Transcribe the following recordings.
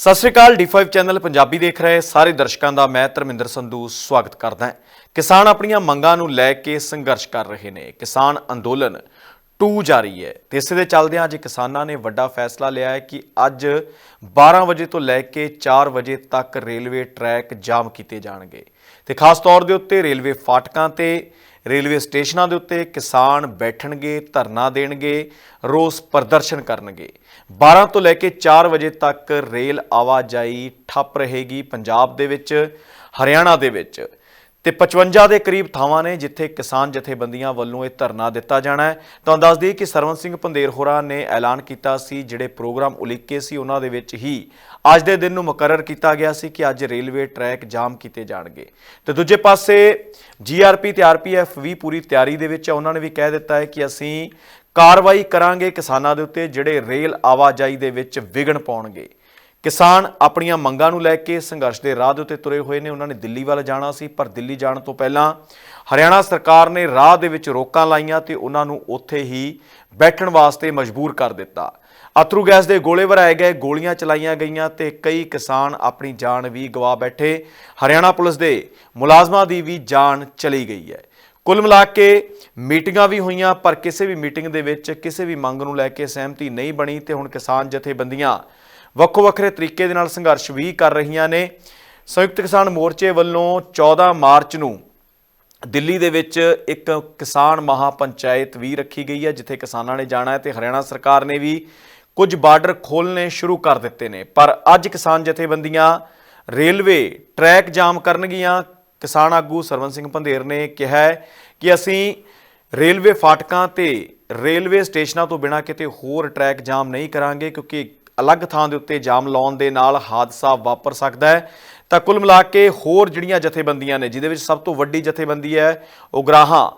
ਸਤਿ ਸ਼੍ਰੀ ਅਕਾਲ D5 channel Punjabi ਦੇਖ ਰਹੇ ਸਾਰੇ ਦਰਸ਼ਕਾਂ ਦਾ ਮੈਂ ਧਰਮਿੰਦਰ ਸੰਧੂ ਸਵਾਗਤ ਕਰਦਾ ਹਾਂ। ਕਿਸਾਨ ਆਪਣੀਆਂ ਮੰਗਾਂ ਨੂੰ ਲੈ ਕੇ ਸੰਘਰਸ਼ ਕਰ ਰਹੇ ਨੇ। ਕਿਸਾਨ ਅੰਦੋਲਨ 2 ਜਾਰੀ ਹੈ। ਤੇ ਇਸੇ ਦੇ ਚੱਲਦਿਆਂ ਅੱਜ ਕਿਸਾਨਾਂ ਨੇ ਵੱਡਾ ਫੈਸਲਾ ਲਿਆ ਹੈ ਕਿ ਅੱਜ 12 ਵਜੇ ਤੋਂ ਲੈ ਕੇ 4 ਵਜੇ ਤੱਕ ਰੇਲਵੇ ਟਰੈਕ ਜਾਮ ਕੀਤੇ ਜਾਣਗੇ। ਤੇ ਖਾਸ ਤੌਰ ਦੇ ਉੱਤੇ ਰੇਲਵੇ ਫਾਟਕਾਂ ਤੇ ਰੇਲਵੇ ਸਟੇਸ਼ਨਾਂ ਦੇ ਉੱਤੇ ਕਿਸਾਨ ਬੈਠਣਗੇ, ਧਰਨਾ ਦੇਣਗੇ, ਰੋਸ ਪ੍ਰਦਰਸ਼ਨ ਕਰਨਗੇ। 12 ਤੋਂ ਲੈ ਕੇ 4 ਵਜੇ ਤੱਕ ਰੇਲ ਆਵਾਜਾਈ ਠੱਪ ਰਹੇਗੀ ਪੰਜਾਬ ਦੇ ਵਿੱਚ, ਹਰਿਆਣਾ ਦੇ ਵਿੱਚ। ਤੇ 55 ਦੇ ਕਰੀਬ ਥਾਵਾਂ ਨੇ ਜਿੱਥੇ ਕਿਸਾਨ ਜਥੇਬੰਦੀਆਂ ਵੱਲੋਂ ਇਹ ਧਰਨਾ ਦਿੱਤਾ ਜਾਣਾ ਹੈ। ਤੁਹਾਨੂੰ ਦੱਸ ਦਈਏ ਕਿ ਸਰਵਨ ਸਿੰਘ ਪੰਦੇਰ ਹੋਰਾਂ ਨੇ ਐਲਾਨ ਕੀਤਾ ਸੀ, ਜਿਹੜੇ ਪ੍ਰੋਗਰਾਮ ਉਲੀਕੇ ਸੀ, ਉਹਨਾਂ ਦੇ ਵਿੱਚ ਹੀ ਅੱਜ ਦੇ ਦਿਨ ਨੂੰ ਮੁਕਰਰ ਕੀਤਾ ਗਿਆ ਸੀ ਕਿ ਅੱਜ ਰੇਲਵੇ ਟਰੈਕ ਜਾਮ ਕੀਤੇ ਜਾਣਗੇ। ਤੇ ਦੂਜੇ ਪਾਸੇ ਜੀਆਰਪੀ ਤੇ ਆਰਪੀਐਫ ਵੀ ਪੂਰੀ ਤਿਆਰੀ ਦੇ ਵਿੱਚ ਹੈ ਉਹਨਾਂ ਨੇ ਵੀ ਕਹਿ ਦਿੱਤਾ ਹੈ ਕਿ ਅਸੀਂ ਕਾਰਵਾਈ ਕਰਾਂਗੇ ਕਿਸਾਨਾਂ ਦੇ ਉੱਤੇ, ਜਿਹੜੇ ਰੇਲ ਆਵਾਜਾਈ ਦੇ ਵਿੱਚ ਵਿਘਨ ਪਾਉਣਗੇ। ਕਿਸਾਨ ਆਪਣੀਆਂ ਮੰਗਾਂ ਨੂੰ ਲੈ ਕੇ ਸੰਘਰਸ਼ ਦੇ ਰਾਹ ਦੇ ਉੱਤੇ ਤੁਰੇ ਹੋਏ ਨੇ। ਉਹਨਾਂ ਨੇ ਦਿੱਲੀ ਵੱਲ ਜਾਣਾ ਸੀ, ਪਰ ਦਿੱਲੀ ਜਾਣ ਤੋਂ ਪਹਿਲਾਂ ਹਰਿਆਣਾ ਸਰਕਾਰ ਨੇ ਰਾਹ ਦੇ ਵਿੱਚ ਰੋਕਾਂ ਲਾਈਆਂ ਤੇ ਉਹਨਾਂ ਨੂੰ ਉੱਥੇ ਹੀ ਬੈਠਣ ਵਾਸਤੇ ਮਜਬੂਰ ਕਰ ਦਿੱਤਾ। ਅਥਰੂ ਗੈਸ ਦੇ ਗੋਲੇ ਵਰਾਏ ਗਏ, ਗੋਲੀਆਂ ਚਲਾਈਆਂ ਗਈਆਂ ਤੇ ਕਈ ਕਿਸਾਨ ਆਪਣੀ ਜਾਨ ਵੀ ਗਵਾ ਬੈਠੇ। ਹਰਿਆਣਾ ਪੁਲਿਸ ਦੇ ਮੁਲਾਜ਼ਮਾਂ ਦੀ ਵੀ ਜਾਨ ਚਲੀ ਗਈ ਹੈ। ਕੁੱਲ ਮਿਲਾ ਕੇ ਮੀਟਿੰਗਾਂ ਵੀ ਹੋਈਆਂ, ਪਰ ਕਿਸੇ ਵੀ ਮੀਟਿੰਗ ਦੇ ਵਿੱਚ ਕਿਸੇ ਵੀ ਮੰਗ ਨੂੰ ਲੈ ਕੇ ਸਹਿਮਤੀ ਨਹੀਂ ਬਣੀ ਤੇ ਹੁਣ ਕਿਸਾਨ ਜਥੇਬੰਦੀਆਂ ਵੱਖੋ ਵੱਖਰੇ ਤਰੀਕੇ ਦੇ ਨਾਲ ਸੰਘਰਸ਼ ਵੀ ਕਰ ਰਹੀਆਂ ਨੇ। ਸੰਯੁਕਤ ਕਿਸਾਨ ਮੋਰਚੇ ਵੱਲੋਂ 14 ਮਾਰਚ ਨੂੰ ਦਿੱਲੀ ਦੇ ਵਿੱਚ ਇੱਕ ਕਿਸਾਨ ਮਹਾਪੰਚਾਇਤ ਵੀ ਰੱਖੀ ਗਈ ਹੈ, ਜਿੱਥੇ ਕਿਸਾਨਾਂ ਨੇ ਜਾਣਾ ਹੈ ਤੇ ਹਰਿਆਣਾ ਸਰਕਾਰ ਨੇ ਵੀ ਕੁਝ ਬਾਰਡਰ ਖੋਲ੍ਹਣੇ ਸ਼ੁਰੂ ਕਰ ਦਿੱਤੇ ਨੇ। ਪਰ ਅੱਜ ਕਿਸਾਨ ਜਥੇਬੰਦੀਆਂ ਰੇਲਵੇ ਟਰੈਕ ਜਾਮ ਕਰਨਗੀਆਂ। ਕਿਸਾਨ ਆਗੂ ਸਰਵਨ ਸਿੰਘ ਪੰਧੇਰ ਨੇ ਕਿਹਾ ਕਿ ਅਸੀਂ ਰੇਲਵੇ ਫਾਟਕਾਂ ਤੇ ਰੇਲਵੇ ਸਟੇਸ਼ਨਾਂ ਤੋਂ ਬਿਨਾਂ ਕਿਤੇ ਹੋਰ ਟਰੈਕ ਜਾਮ ਨਹੀਂ ਕਰਾਂਗੇ, ਕਿਉਂਕਿ ਅਲੱਗ ਥਾਂ ਦੇ ਉੱਤੇ ਜਾਮ ਲਾਉਣ ਦੇ ਨਾਲ ਹਾਦਸਾ ਵਾਪਰ ਸਕਦਾ ਹੈ। ਤਾਂ ਕੁੱਲ ਮਿਲਾ ਕੇ ਹੋਰ ਜਿਹੜੀਆਂ ਜਥੇਬੰਦੀਆਂ ਨੇ, ਜਿਹਦੇ ਵਿੱਚ ਸਭ ਤੋਂ ਵੱਡੀ ਜਥੇਬੰਦੀ ਹੈ ਉਗਰਾਹਾਂ।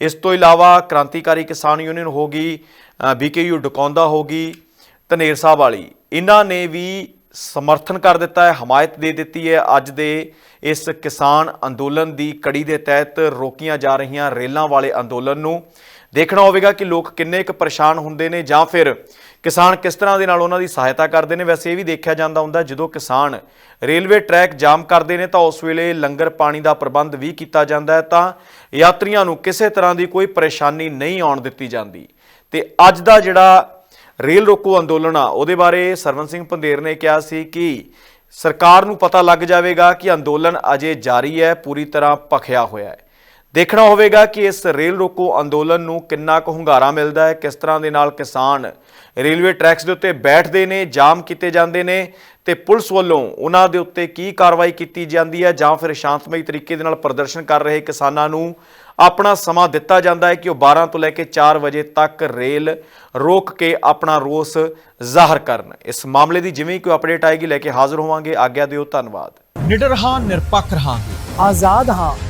ਇਸ ਤੋਂ ਇਲਾਵਾ ਕ੍ਰਾਂਤੀਕਾਰੀ ਕਿਸਾਨ ਯੂਨੀਅਨ ਹੋਗੀ ਬੀਕੇਯੂ ਡਕੌਂਦਾ ਹੋਗੀ ਧਨੇਰ ਸਾਹਿਬ ਵਾਲੀ। ਇਹਨਾਂ ਨੇ ਵੀ ਸਮਰਥਨ ਕਰ ਦਿੱਤਾ ਹੈ, ਹਮਾਇਤ ਦੇ ਦਿੱਤੀ ਹੈ। ਅੱਜ ਦੇ ਇਸ ਕਿਸਾਨ ਅੰਦੋਲਨ ਦੀ ਕੜੀ ਦੇ ਤਹਿਤ ਰੋਕੀਆਂ ਜਾ ਰਹੀਆਂ ਰੇਲਾਂ ਵਾਲੇ ਅੰਦੋਲਨ ਨੂੰ। ਦੇਖਣਾ ਹੋਵੇਗਾ ਕਿ ਲੋਕ ਕਿੰਨੇ ਕੁ ਪਰੇਸ਼ਾਨ ਹੁੰਦੇ ਨੇ ਜਾਂ ਫਿਰ ਕਿਸਾਨ ਕਿਸ ਤਰ੍ਹਾਂ ਦੇ ਨਾਲ ਉਹਨਾਂ ਦੀ ਸਹਾਇਤਾ ਕਰਦੇ ਨੇ। ਵੈਸੇ ਇਹ ਵੀ ਦੇਖਿਆ ਜਾਂਦਾ ਹੁੰਦਾ, ਜਦੋਂ ਕਿਸਾਨ ਰੇਲਵੇ ਟਰੈਕ ਜਾਮ ਕਰਦੇ ਨੇ ਤਾਂ ਉਸ ਵੇਲੇ ਲੰਗਰ ਪਾਣੀ ਦਾ ਪ੍ਰਬੰਧ ਵੀ ਕੀਤਾ ਜਾਂਦਾ ਹੈ, ਤਾਂ ਯਾਤਰੀਆਂ ਨੂੰ ਕਿਸੇ ਤਰ੍ਹਾਂ ਦੀ ਕੋਈ ਪਰੇਸ਼ਾਨੀ ਨਹੀਂ ਆਉਣ ਦਿੱਤੀ ਜਾਂਦੀ। ਤੇ ਅੱਜ ਦਾ ਜਿਹੜਾ ਰੇਲ ਰੋਕੋ ਅੰਦੋਲਨ ਆ, ਉਹਦੇ ਬਾਰੇ ਸਰਵਨ ਸਿੰਘ ਪੰਦੇਰ ਨੇ ਕਿਹਾ ਸੀ ਕਿ ਸਰਕਾਰ ਨੂੰ ਪਤਾ ਲੱਗ ਜਾਵੇਗਾ ਕਿ ਅੰਦੋਲਨ ਅਜੇ ਜਾਰੀ ਹੈ, ਪੂਰੀ ਤਰ੍ਹਾਂ ਭਖਿਆ ਹੋਇਆ ਹੈ। ਦੇਖਣਾ ਹੋਵੇਗਾ ਕਿ ਇਸ ਰੇਲ ਰੋਕੋ ਅੰਦੋਲਨ ਨੂੰ ਕਿੰਨਾ ਕੁ ਹੁੰਗਾਰਾ ਮਿਲਦਾ ਹੈ ਕਿਸ ਤਰ੍ਹਾਂ ਦੇ ਨਾਲ ਕਿਸਾਨ ਰੇਲਵੇ ਟਰੈਕਸ ਦੇ ਉੱਤੇ ਬੈਠਦੇ ਨੇ ਜਾਮ ਕੀਤੇ ਜਾਂਦੇ ਨੇ ਤੇ ਪੁਲਿਸ ਵੱਲੋਂ ਉਹਨਾਂ ਦੇ ਉੱਤੇ ਕੀ ਕਾਰਵਾਈ ਕੀਤੀ ਜਾਂਦੀ ਹੈ ਜਾਂ ਫਿਰ ਸ਼ਾਂਤਮਈ ਤਰੀਕੇ ਦੇ ਨਾਲ ਪ੍ਰਦਰਸ਼ਨ ਕਰ ਰਹੇ ਕਿਸਾਨਾਂ ਨੂੰ ਆਪਣਾ ਸਮਾਂ ਦਿੱਤਾ ਜਾਂਦਾ ਹੈ ਕਿ ਉਹ 12 ਤੋਂ ਲੈ ਕੇ 4 ਵਜੇ ਤੱਕ ਰੇਲ ਰੋਕ ਕੇ ਆਪਣਾ ਰੋਸ ਜ਼ਾਹਰ ਕਰਨ। ਇਸ ਮਾਮਲੇ ਦੀ ਜਿਵੇਂ ਹੀ ਕੋਈ ਅਪਡੇਟ ਆਏਗੀ ਲੈ ਕੇ ਹਾਜ਼ਰ ਹੋਵਾਂਗੇ। ਆਗਿਆ ਦਿਓ ਧੰਨਵਾਦ। ਨਿਡਰ ਹਾਂ ਨਿਰਪੱਖ ਰਹਾਂਗੇ। ਆਜ਼ਾਦ ਹਾਂ।